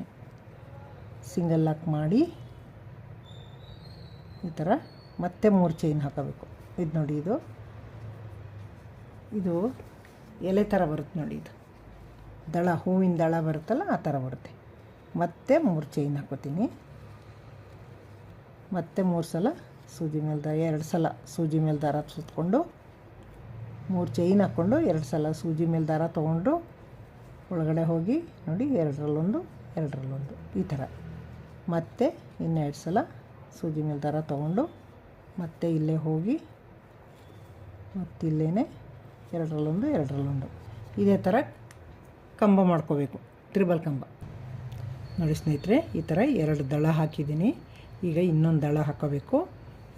ಸಿಂಗಲ್ ಲಾಕ್ ಮಾಡಿ ಈ ಥರ ಮತ್ತೆ ಮೂರು ಚೈನ್ ಹಾಕೋಬೇಕು. ಇದು ನೋಡಿ ಇದು. ಇದು ಎಲೆ ಥರ ಬರುತ್ತೆ ನೋಡಿ ಇದು. ದಳ, ಹೂವಿನ ದಳ ಬರುತ್ತಲ್ಲ, ಆ ಥರ ಬರುತ್ತೆ. ಮತ್ತೆ ಮೂರು ಚೈನ್ ಹಾಕೋತೀನಿ ಮತ್ತೆ ಮೂರು ಸಲ ಸೂಜಿ ಮೇಲೆ ದಾರ ಎರಡು ಸಲ ಸೂಜಿ ಮೇಲೆ ದಾರ ಸುತ್ತಕೊಂಡು ಮೂರು ಚೈನ್ ಹಾಕ್ಕೊಂಡು, ಎರಡು ಸಲ ಸೂಜಿ ಮೇಲೆ ದಾರ ತೊಗೊಂಡು, ಒಳಗಡೆ ಹೋಗಿ ನೋಡಿ, ಎರಡರಲ್ಲೊಂದು ಎರಡರಲ್ಲೊಂದು, ಈ ಥರ. ಮತ್ತೆ ಇನ್ನೆರಡು ಸಲ ಸೂಜಿ ಮೇಲೆ ದಾರ ತೊಗೊಂಡು, ಮತ್ತೆ ಇಲ್ಲೇ ಹೋಗಿ ಮತ್ತಿಲ್ಲೇ ಎರಡರಲ್ಲೊಂದು ಎರಡರಲ್ಲೊಂದು. ಇದೇ ಥರ ಕಂಬ ಮಾಡ್ಕೋಬೇಕು, ತ್ರಿಬಲ್ ಕಂಬ. ನೋಡಿ ಸ್ನೇಹಿತರೆ, ಈ ಥರ ಎರಡು ದಳ ಹಾಕಿದ್ದೀನಿ. ಈಗ ಇನ್ನೊಂದು ದಳ ಹಾಕೋಬೇಕು.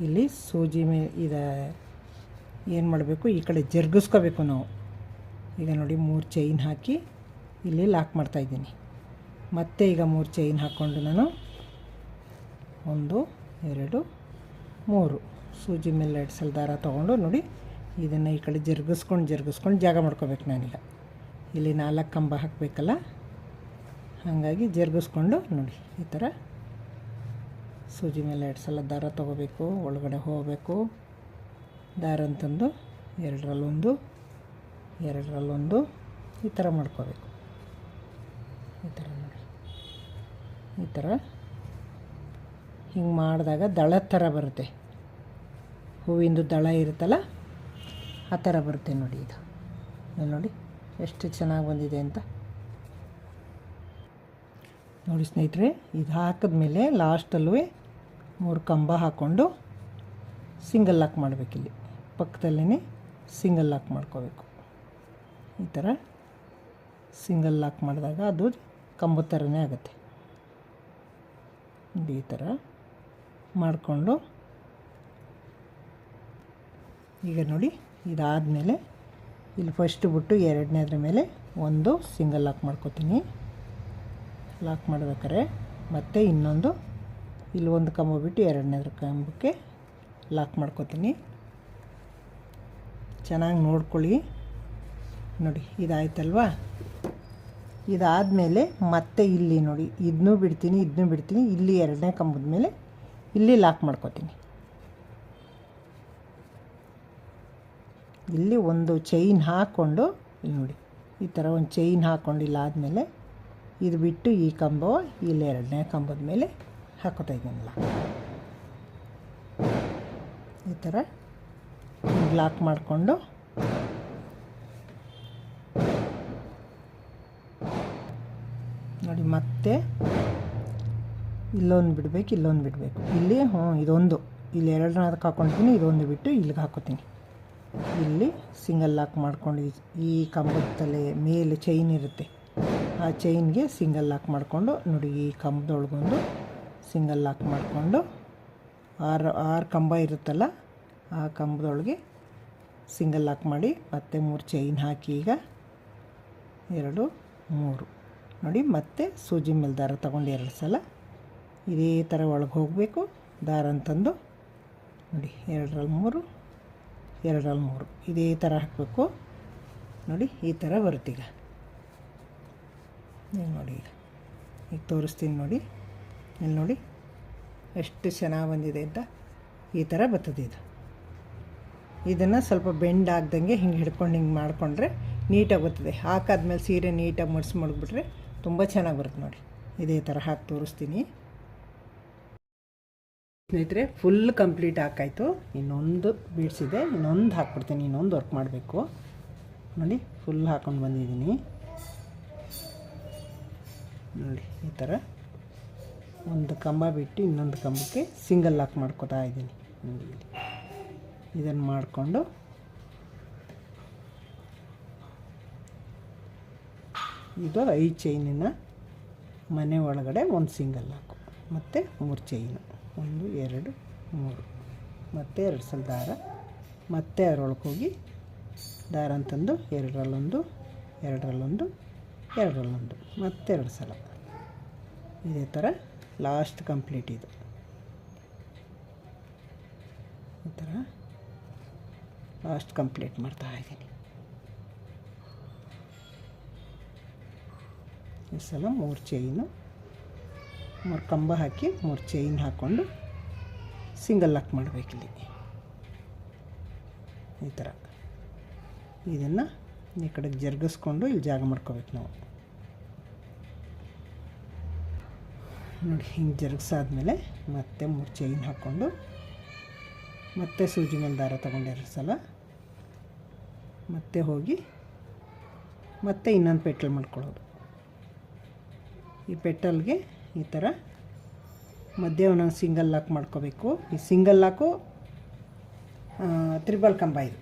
ಇಲ್ಲಿ ಸೂಜಿ ಮೇ ಇದು ಏನು ಮಾಡಬೇಕು? ಈ ಕಡೆ ಜರುಗಿಸ್ಕೋಬೇಕು ನಾವು. ಈಗ ನೋಡಿ ಮೂರು ಚೈನ್ ಹಾಕಿ ಇಲ್ಲಿ ಲಾಕ್ ಮಾಡ್ತಾಯಿದ್ದೀನಿ ಮತ್ತೆ ಈಗ ಮೂರು ಚೈನ್ ಹಾಕ್ಕೊಂಡು ನಾನು ಒಂದು, ಎರಡು, ಮೂರು. ಸೂಜಿ ಮೇಲೆ ಎರಡು ಸಲ ದಾರ ತೊಗೊಂಡು ನೋಡಿ ಇದನ್ನು ಈ ಕಡೆ ಜರುಗಿಸ್ಕೊಂಡು ಜರುಗಿಸ್ಕೊಂಡು ಜಾಗ ಮಾಡ್ಕೋಬೇಕು ನಾನೀಗ. ಇಲ್ಲಿ ನಾಲ್ಕು ಕಂಬ ಹಾಕಬೇಕಲ್ಲ? ಹಾಗಾಗಿ ಜರುಗಿಸ್ಕೊಂಡು ನೋಡಿ, ಈ ಥರ ಸೂಜಿ ಮೇಲೆ ಎರಡು ಸಲ ದಾರ ತೊಗೋಬೇಕು, ಒಳಗಡೆ ಹೋಗಬೇಕು. ದಾರ ಅಂತಂದು ಎರಡರಲ್ಲೊಂದು ಎರಡರಲ್ಲೊಂದು, ಈ ಥರ ಮಾಡ್ಕೋಬೇಕು. ಈ ಥರ ನೋಡಿ. ಈ ಥರ ಹಿಂಗೆ ಮಾಡಿದಾಗ ದಳದ ಥರ ಬರುತ್ತೆ. ಹೂವಿಂದು ದಳ ಇರುತ್ತಲ್ಲ, ಆ ಥರ ಬರುತ್ತೆ ನೋಡಿ ಇದು. ನೋಡಿ. ಎಷ್ಟು ಚೆನ್ನಾಗಿ ಬಂದಿದೆ ಅಂತ. ನೋಡಿ ಸ್ನೇಹಿತರೆ, ಇದು ಹಾಕಿದ್ಮೇಲೆ ಲಾಸ್ಟಲ್ಲೂ ಮೂರು ಕಂಬ ಹಾಕ್ಕೊಂಡು ಸಿಂಗಲ್ ಲಾಕ್ ಮಾಡಬೇಕಿಲ್ಲಿ ಪಕ್ಕದಲ್ಲೇ ಸಿಂಗಲ್ ಲಾಕ್ ಮಾಡ್ಕೋಬೇಕು. ಈ ಥರ ಸಿಂಗಲ್ ಲಾಕ್ ಮಾಡಿದಾಗ ಅದು ಕಂಬದ ಥರನೇ ಆಗುತ್ತೆ. ಈ ಥರ ಮಾಡಿಕೊಂಡು ಈಗ ನೋಡಿ ಇದಾದಮೇಲೆ ಇಲ್ಲಿ ಫಸ್ಟ್ ಬಿಟ್ಟು ಎರಡನೇದ್ರ ಮೇಲೆ ಒಂದು ಸಿಂಗಲ್ ಲಾಕ್ ಮಾಡ್ಕೋತೀನಿ. ಲಾಕ್ ಮಾಡ್ಬೇಕಾರೆ ಮತ್ತೆ ಇನ್ನೊಂದು ಇಲ್ಲಿ ಒಂದು ಕಂಬ ಬಿಟ್ಟು ಎರಡನೇದ್ರ ಕಂಬಕ್ಕೆ ಲಾಕ್ ಮಾಡ್ಕೋತೀನಿ. ಚೆನ್ನಾಗಿ ನೋಡ್ಕೊಳ್ಳಿ. ನೋಡಿ, ಇದಾಯ್ತಲ್ವಾ? ಇದಾದಮೇಲೆ ಮತ್ತೆ ಇಲ್ಲಿ ನೋಡಿ ಇದನ್ನೂ ಬಿಡ್ತೀನಿ ಇದನ್ನೂ ಬಿಡ್ತೀನಿ, ಇಲ್ಲಿ ಎರಡನೇ ಕಂಬದ ಮೇಲೆ ಇಲ್ಲಿ ಲಾಕ್ ಮಾಡ್ಕೋತೀನಿ. ಇಲ್ಲಿ ಒಂದು ಚೈನ್ ಹಾಕ್ಕೊಂಡು ಇಲ್ಲಿ ನೋಡಿ, ಈ ಥರ ಒಂದು ಚೈನ್ ಹಾಕ್ಕೊಂಡು ಇಲ್ಲ ಆದಮೇಲೆ ಇದು ಬಿಟ್ಟು ಈ ಕಂಬ ಇಲ್ಲಿ ಎರಡನೇ ಕಂಬದ ಮೇಲೆ ಹಾಕೋತಾ ಇದ್ದೀನಲ್ಲ. ಈ ಥರ ಲಾಕ್ ಮಾಡಿಕೊಂಡು ನೋಡಿ ಮತ್ತೆ ಇಲ್ಲೊಂದು ಬಿಡಬೇಕು ಇಲ್ಲೊಂದು ಬಿಡಬೇಕು. ಇಲ್ಲಿ ಹ್ಞೂ ಇದೊಂದು. ಇಲ್ಲಿ ಎರಡನ್ನ ಅದಕ್ಕೆ ಹಾಕ್ಕೊಳ್ತೀನಿ ಇದೊಂದು ಬಿಟ್ಟು ಇಲ್ಲಿಗೆ ಹಾಕೋತೀನಿ. ಇಲ್ಲಿ ಸಿಂಗಲ್ ಲಾಕ್ ಮಾಡ್ಕೊಂಡು ಈ- ಕಂಬದ ತಲೆ ಮೇಲೆ ಚೈನ್ ಇರುತ್ತೆ. ಆ ಚೈನ್ಗೆ ಸಿಂಗಲ್ ಲಾಕ್ ಮಾಡಿಕೊಂಡು ನೋಡಿ ಈ ಕಂಬದೊಳಗೊಂದು ಸಿಂಗಲ್ ಲಾಕ್ ಮಾಡಿಕೊಂಡು ಆರು ಆರು ಕಂಬ ಇರುತ್ತಲ್ಲ, ಆ ಕಂಬದೊಳಗೆ ಸಿಂಗಲ್ ಲಾಕ್ ಮಾಡಿ ಮತ್ತೆ ಮೂರು ಚೈನ್ ಹಾಕಿ ಈಗ ಎರಡು, ಮೂರು. ನೋಡಿ ಮತ್ತೆ ಸೂಜಿ ಮೇಲೆ ದಾರ ತಗೊಂಡು ಎರಡು ಸಲ ಇದೇ ಥರ ಒಳಗೆ ಹೋಗಬೇಕು. ದಾರ ಅಂತಂದು ನೋಡಿ ಎರಡರಲ್ಲಿ ಮೂರು ಎರಡರಲ್ಲಿ ಮೂರು. ಇದೇ ಥರ ಹಾಕಬೇಕು. ನೋಡಿ, ಈ ಥರ ಬರುತ್ತೆ ಈಗ. ಈಗ ನೋಡಿ ಈಗ. ಈಗ ತೋರಿಸ್ತೀನಿ ನೋಡಿ. ಇಲ್ಲಿ ನೋಡಿ, ಎಷ್ಟು ಚೆನ್ನಾಗಿ ಬಂದಿದೆ ಅಂತ ಈ ಥರ ಬರ್ತದೆ ಇದು. ಇದನ್ನು ಸ್ವಲ್ಪ ಬೆಂಡ್ ಆಗ್ದಂಗೆ ಹಿಂಗೆ ಹಿಡ್ಕೊಂಡು ಹಿಂಗೆ ಮಾಡಿಕೊಂಡ್ರೆ ನೀಟಾಗಿ ಬರ್ತದೆ. ಹಾಕಾದ್ಮೇಲೆ ಸೀರೆ ನೀಟಾಗಿ ಮಡಿಸಿ ಮಡಗ್ಬಿಟ್ರೆ ತುಂಬ ಚೆನ್ನಾಗಿ ಬರುತ್ತೆ ನೋಡಿ. ಇದೇ ಥರ ಹಾಕಿ ತೋರಿಸ್ತೀನಿ. ಸ್ನೇಹಿತರೆ ಫುಲ್ ಕಂಪ್ಲೀಟ್ ಹಾಕಾಯಿತು. ಇನ್ನೊಂದು ಬೀಡ್ಸಿದೆ, ಇನ್ನೊಂದು ಹಾಕ್ಬಿಡ್ತೀನಿ, ಇನ್ನೊಂದು ವರ್ಕ್ ಮಾಡಬೇಕು. ನೋಡಿ ಫುಲ್ ಹಾಕೊಂಡು ಬಂದಿದ್ದೀನಿ. ನೋಡಿ, ಈ ಥರ ಒಂದು ಕಂಬ ಬಿಟ್ಟು ಇನ್ನೊಂದು ಕಂಬಕ್ಕೆ ಸಿಂಗಲ್ ಲಾಕ್ ಮಾಡ್ಕೋತಾ ಇದ್ದೀನಿ. ಇದನ್ನು ಮಾಡಿಕೊಂಡು. ಇದು ಐದು ಚೈನಿನ ಮನೆ ಒಳಗಡೆ ಒಂದು ಸಿಂಗಲ್ ಲಾಕು ಮತ್ತು ಮೂರು ಚೈನು ಒಂದು, ಎರಡು, ಮೂರು. ಮತ್ತೆ ಎರಡು ಸಲ ದಾರ, ಮತ್ತೆ ಅದರೊಳಗೆ ಹೋಗಿ ದಾರ ಅಂತಂದು ಎರಡರಲ್ಲೊಂದು ಎರಡರಲ್ಲೊಂದು ಎರಡರಲ್ಲೊಂದು, ಮತ್ತೆ ಎರಡು ಸಲ. ಇದೇ ಥರ ಲಾಸ್ಟ್ ಕಂಪ್ಲೀಟ್ ಇದು. ಈ ಥರ ಲಾಸ್ಟ್ ಕಂಪ್ಲೀಟ್ ಮಾಡ್ತಾ ಇದ್ದೀನಿ. ಈ ಸಲ ಮೂರು ಚೈನು ಮೂರು ಕಂಬ ಹಾಕಿ, ಮೂರು ಚೈನ್ ಹಾಕ್ಕೊಂಡು ಸಿಂಗಲ್ ಲಾಕ್ ಮಾಡಬೇಕಿಲ್ಲಿ ಈ ಥರ ಇದನ್ನು ಈ ಕಡೆ ಜರುಗಿಸ್ಕೊಂಡು ಇಲ್ಲಿ ಜಾಗ ಮಾಡ್ಕೋಬೇಕು ನಾವು. ನೋಡಿ, ಹಿಂಗೆ ಜರುಗಿಸಾದ್ಮೇಲೆ ಮತ್ತೆ ಮೂರು ಚೈನ್ ಹಾಕ್ಕೊಂಡು ಮತ್ತೆ ಸೂಜಿ ಮೇಲೆ ದಾರ ತೊಗೊಂಡಿರೋ ಸಲ ಮತ್ತೆ ಹೋಗಿ ಮತ್ತೆ ಇನ್ನೊಂದು ಪೆಟ್ಟಲ್ ಮಾಡ್ಕೊಳ್ಳೋದು. ಈ ಪೆಟಲ್ಗೆ ಈ ಥರ ಮಧ್ಯೆ ಒಂದೊಂದು ಸಿಂಗಲ್ ಲಾಕ್ ಮಾಡ್ಕೋಬೇಕು. ಈ ಸಿಂಗಲ್ ಲಾಕು ತ್ರಿಬಲ್ ಕಂಬ ಇದು.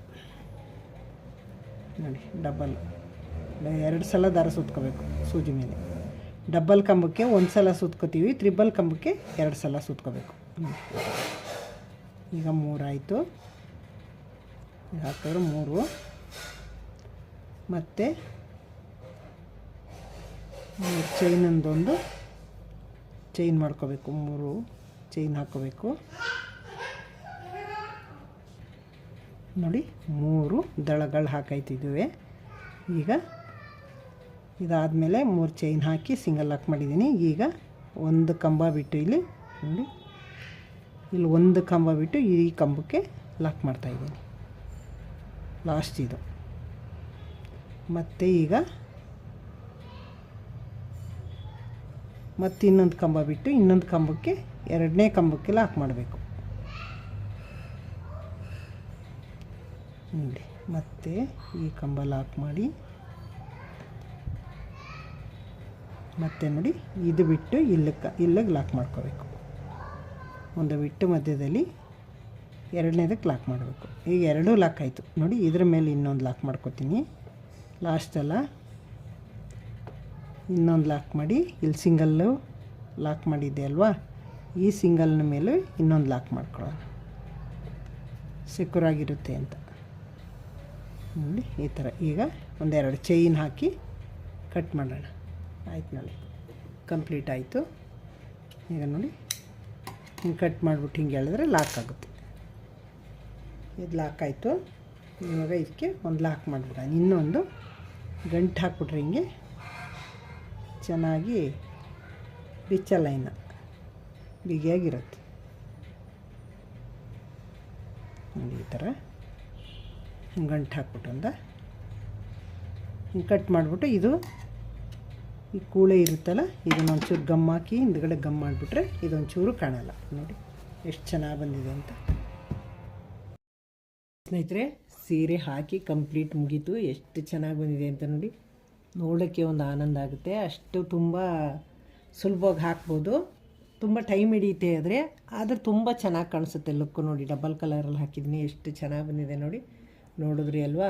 ನೋಡಿ ಡಬ್ಬಲ್ ಎರಡು ಸಲ ದಾರ ಸುತ್ಕೋಬೇಕು ಸೂಜಿ ಮೇಲೆ. ಡಬ್ಬಲ್ ಕಂಬಕ್ಕೆ ಒಂದು ಸಲ ಸುತ್ಕೋತೀವಿ ತ್ರಿಬಲ್ ಕಂಬಕ್ಕೆ ಎರಡು ಸಲ ಸುತ್ಕೋಬೇಕು. ಈಗ ಮೂರಾಯಿತು ಹಾಕಿದ್ರೆ ಮೂರು. ಮತ್ತು ಚೈನಂದೊಂದು ಚೈನ್ ಮಾಡ್ಕೋಬೇಕು, ಮೂರು ಚೈನ್ ಹಾಕೋಬೇಕು. ನೋಡಿ, ಮೂರು ದಳಗಳು ಹಾಕೈತಿದ್ವಿ ಈಗ ಇದಾದಮೇಲೆ ಮೂರು ಚೈನ್ ಹಾಕಿ ಸಿಂಗಲ್ ಲಾಕ್ ಮಾಡಿದ್ದೀನಿ. ಈಗ ಒಂದು ಕಂಬ ಬಿಟ್ಟು ಇಲ್ಲಿ, ನೋಡಿ, ಇಲ್ಲಿ ಒಂದು ಕಂಬ ಬಿಟ್ಟು ಈ ಕಂಬಕ್ಕೆ ಲಾಕ್ ಮಾಡ್ತಾಯಿದ್ದೀನಿ ಲಾಸ್ಟ್ ಇದು. ಮತ್ತು ಈಗ ಮತ್ತು ಇನ್ನೊಂದು ಕಂಬ ಬಿಟ್ಟು ಇನ್ನೊಂದು ಕಂಬಕ್ಕೆ ಎರಡನೇ ಕಂಬಕ್ಕೆ ಲಾಕ್ ಮಾಡಬೇಕು. ನೋಡಿ, ಮತ್ತೆ ಈ ಕಂಬ ಲಾಕ್ ಮಾಡಿ ಮತ್ತೆ ನೋಡಿ, ಇದು ಬಿಟ್ಟು ಇಲ್ಲಕ್ಕೆ ಇಲ್ಲಗೆ ಲಾಕ್ ಮಾಡ್ಕೋಬೇಕು. ಒಂದು ಬಿಟ್ಟು ಮಧ್ಯದಲ್ಲಿ ಎರಡನೇದಕ್ಕೆ ಲಾಕ್ ಮಾಡಬೇಕು. ಈಗ ಎರಡೂ ಲಾಕ್ ಆಯಿತು. ನೋಡಿ, ಇದ್ರ ಮೇಲೆ ಇನ್ನೊಂದು ಲಾಕ್ ಮಾಡ್ಕೋತೀನಿ. ಲಾಸ್ಟಲ್ಲ ಇನ್ನೊಂದು ಲಾಕ್ ಮಾಡಿ, ಇಲ್ಲಿ ಸಿಂಗಲ್ಲು ಲಾಕ್ ಮಾಡಿದ್ದೆ ಅಲ್ವಾ? ಈ ಸಿಂಗಲ್ನ ಮೇಲೆ ಇನ್ನೊಂದು ಲಾಕ್ ಮಾಡ್ಕೊಳ್ಳೋಣ. ಸೆಕ್ಯೂರ್ ಆಗಿರುತ್ತೆ ಅಂತ. ನೋಡಿ, ಈ ಥರ ಈಗ ಒಂದೆರಡು ಚೈನ್ ಹಾಕಿ ಕಟ್ ಮಾಡೋಣ. ಆಯ್ತು ನೋಡಿ. ಕಂಪ್ಲೀಟ್ ಆಯಿತು. ಈಗ ನೋಡಿ, ಹಿಂಗೆ ಕಟ್ ಮಾಡಿಬಿಟ್ಟು ಹಿಂಗೆ ಹೇಳಿದ್ರೆ ಲಾಕ್ ಆಗುತ್ತೆ. ಇದು ಲಾಕ್ ಆಯಿತು. ಇವಾಗ ಇದಕ್ಕೆ ಒಂದು ಲಾಕ್ ಮಾಡಿಬಿಡೋಣ. ಇನ್ನೊಂದು ಗಂಟು ಹಾಕ್ಬಿಟ್ರೆ ಹಿಂಗೆ ಚೆನ್ನಾಗಿ ಬಿಚ್ಚಲ್ಲ ಇನ್ನು ಬಿಗಿಯಾಗಿರುತ್ತೆ. ಈ ಥರ. ಗಂಟು ಹಾಕ್ಬಿಟ್ಟು ಅಂದ ಹಿಂಗೆ ಕಟ್ ಮಾಡಿಬಿಟ್ಟು ಇದು ಈ ಕೂಳೆ ಇರುತ್ತಲ್ಲ ಇದನ್ನ ಒಂಚೂರು ಗಮ್ ಹಾಕಿ ಹಿಂದ್ಗಡೆ ಗಮ್ ಮಾಡಿಬಿಟ್ರೆ ಇದೊಂಚೂರು ಕಾಣಲ್ಲ. ನೋಡಿ ಎಷ್ಟು ಚೆನ್ನಾಗಿ ಬಂದಿದೆ ಅಂತ. ಸ್ನೇಹಿತರೆ, ಸೀರೆ ಹಾಕಿ ಕಂಪ್ಲೀಟ್ ಮುಗೀತು. ಎಷ್ಟು ಚೆನ್ನಾಗಿ ಬಂದಿದೆ ಅಂತ ನೋಡಿ. ನೋಡೋಕ್ಕೆ ಒಂದು ಆನಂದ ಆಗುತ್ತೆ. ಅಷ್ಟು ತುಂಬ ಸುಲಭವಾಗಿ ಹಾಕ್ಬೋದು. ತುಂಬ ಟೈಮ್ ಹಿಡಿಯುತ್ತೆ ಆದರೆ ಆದರೆ ತುಂಬ ಚೆನ್ನಾಗಿ ಕಾಣಿಸುತ್ತೆ ಲುಕ್ಕು ನೋಡಿ. ಡಬಲ್ ಕಲರಲ್ಲಿ ಹಾಕಿದ್ದೀನಿ ಎಷ್ಟು ಚೆನ್ನಾಗಿ ಬಂದಿದೆ ನೋಡಿ. ನೋಡಿದ್ರಿ ಅಲ್ವಾ?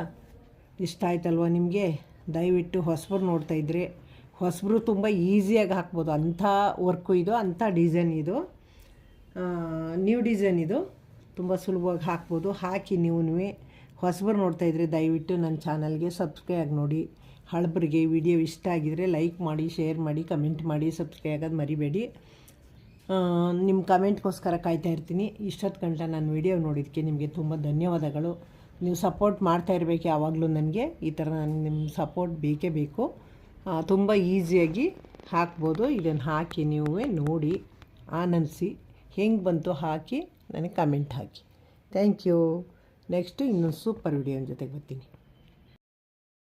ಇಷ್ಟ ಆಯ್ತಲ್ವಾ ನಿಮಗೆ? ದಯವಿಟ್ಟು ಹೊಸಬ್ರು ಇದ್ರೆ. ಹೊಸಬ್ರು ತುಂಬ ಈಸಿಯಾಗಿ ಹಾಕ್ಬೋದು. ಅಂಥ ವರ್ಕು ಇದು, ಅಂಥ ಡಿಸೈನ್ ಇದು. ನ್ಯೂ ಡಿಸೈನ್ ಇದು. ತುಂಬ ಸುಲಭವಾಗಿ ಹಾಕ್ಬೋದು. ಹಾಕಿ ನೀವು ಹೊಸಬರು ನೋಡ್ತಾ ಇದ್ರೆ ದಯವಿಟ್ಟು ನನ್ನ ಚಾನಲ್ಗೆ ಸಬ್ಸ್ಕ್ರೈಬ್ ನೋಡಿ. ಹಳಬರಿಗೆ ವಿಡಿಯೋ ಇಷ್ಟ ಆಗಿದರೆ ಲೈಕ್ ಮಾಡಿ, ಶೇರ್ ಮಾಡಿ, ಕಮೆಂಟ್ ಮಾಡಿ, ಸಬ್ಸ್ಕ್ರೈಬ್ ಆಗೋದು ಮರಿಬೇಡಿ. ನಿಮ್ಮ ಕಮೆಂಟ್ಗೋಸ್ಕರ ಕಾಯ್ತಾ ಇರ್ತೀನಿ. ಇಷ್ಟೊತ್ತು ಗಂಟ ನಾನು ವಿಡಿಯೋ ನೋಡಿದ್ದಕ್ಕೆ ನಿಮಗೆ ತುಂಬ ಧನ್ಯವಾದಗಳು. ನೀವು ಸಪೋರ್ಟ್ ಮಾಡ್ತಾ ಇರಬೇಕು ಯಾವಾಗಲೂ ನನಗೆ. ಈ ಥರ ನನಗೆ ನಿಮ್ಮ ಸಪೋರ್ಟ್ ಬೇಕೇ ಬೇಕು. ತುಂಬ ಈಸಿಯಾಗಿ ಹಾಕ್ಬೋದು. ಇದನ್ನು ಹಾಕಿ ನೀವು ನೋಡಿ, ಆನಂದಿಸಿ. ಹೆಂಗೆ ಬಂತು ಹಾಕಿ ನನಗೆ comment hockey. Thank you. Next ಇನ್ನೊಂದು ಸೂಪರ್ ವಿಡಿಯೋ ಜೊತೆಗೆ ಬರ್ತೀನಿ.